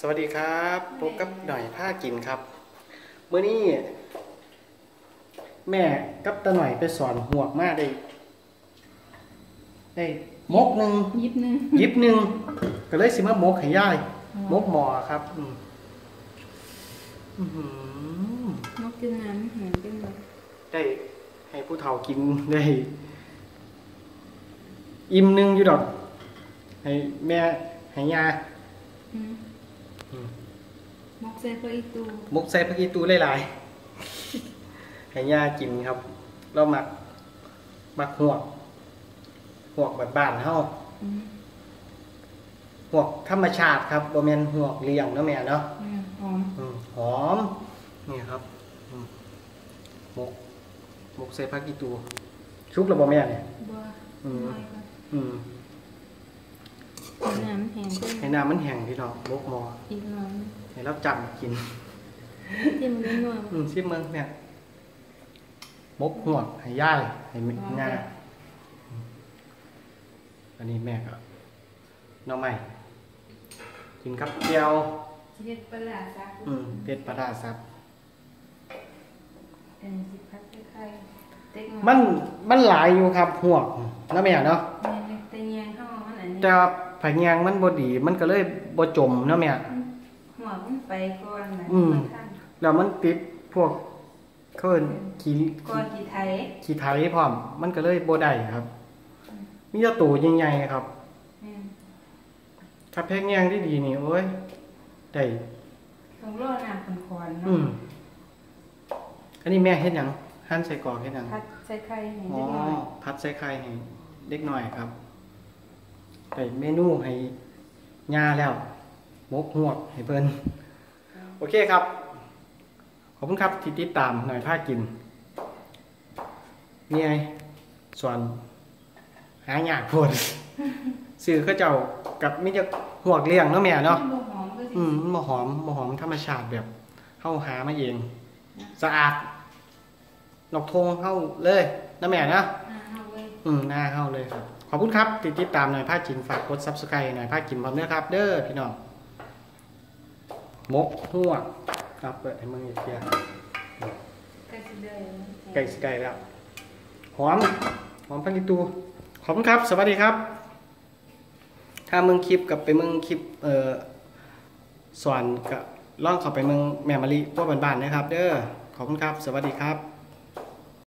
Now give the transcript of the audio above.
สวัสดีครับพบกับหน่อยผ้ากินครับเมื่อนี้แม่กับตาหน่อยไปสอนหวกมาได้ได้มกหนึ่งยิบหนึงยิบหนึ่งก็เลยสิมามกให้ย่ายมกหมอครับอืมอื้อหือนกกินน้ำเหมือนกันเลยได้ให้ผู้เฒ่ากินได้ อิ่มหนึ่งอยู่ดอกให้แม่ให้ยาอืมอืม มกใส่พวกอีตูมกใส่ผักอีตูหลายๆให้ย่ากินครับ เราหมักหมักหวกหวกแบบบ้านเฮาอืมหวกธรรมชาติครับบ่แม่นหวกเลี้ยงเนาะแม่เนาะอืมหอมอืมหอมนี่ครับอืมหมกหมกใส่ผักอีตูชุบแล้วบ่แม่เนี่ยบัวอืมน้อยก่อนอืมให้ น้ำแห้งขึ้นให้น้ำมันแห้งพี่น้องมกหมออีกหน่อยให้เราจำกินจิ้มด้วยนัวอืมชิมเมืองเนี่ยมกหวกให้ย่ายให้แม่งาอืมอันนี้แม่ก็น้องใหม่กินกับเจียวเฮ็ดปลาร้าซักอืมเป็ดปลาดาซับเป็นสิพัดไข่เต็กมันมันหลายอยู่ครับหวกนะแม่เนาะเนี่ยแต่แยงเข้ามันอันนี้แต่ว่า ผักยางมันบ่ดี มันก็เลยบ่จมเนาะแม่หัวมันไปก่อนนะอืมมันขั้นแล้วมันติดพวกเขาเอิ้นขี้ก่อนกี่ไทยขี้ไถพร้อม มันก็เลยบ่ได้ครับ มีแต่ตัวใหญ่ๆครับอืมถ้าแพงยางที่ดีนี่โอ้ยได้ต้องรอน้ำขอนๆอืเนาะมอันนี้แม่เฮ็ดหยังหั่นใส่กรอกเฮ็ดหยังพัดใส่ไข่ให้อ๋อเล็กน้อยพัดใส่ไข่ให้เด็กน้อยครับ ได้เมนูให้ย่าแล้วมกหวกให้เพิ่นโอเคครับ ขอบคุณครับที่ติดตามหน่อยพากินนี่ไงส่วนหายากโพดซื้อเขาเจ้ากับมิจะหวกเลี้ยงเนาะแม่เนาะบ่หอมก็สิอืมมันบ่หอมบ่หอมธรรมชาติแบบเข้าหามาเอง สะอาดนกทงเข้าเลยนะแม่นะอ่าเอาไว้อืมหน้าเข้าเลยครับ ขอบคุณครับติดติดตามหน่อยภาคกินฝากกดซับสไครต์หน่อยภาคกินพร้อมเนื้อครับ เด้อพี่น้องมกหัวครับเปิดให้มึงอีกเทียใกล้สิได้แล้วไก่สไก่แล้วหอมหอมพันลิตูขอบคุณครับ สวัสดีครับ ถ้ามึงคลิปกับไปมึงคลิปเอ่อสอนกับล่องเข้าไปมึงแม่มะลิพวกบ้านๆนะครับ เด้อขอบคุณครับ สวัสดีครับ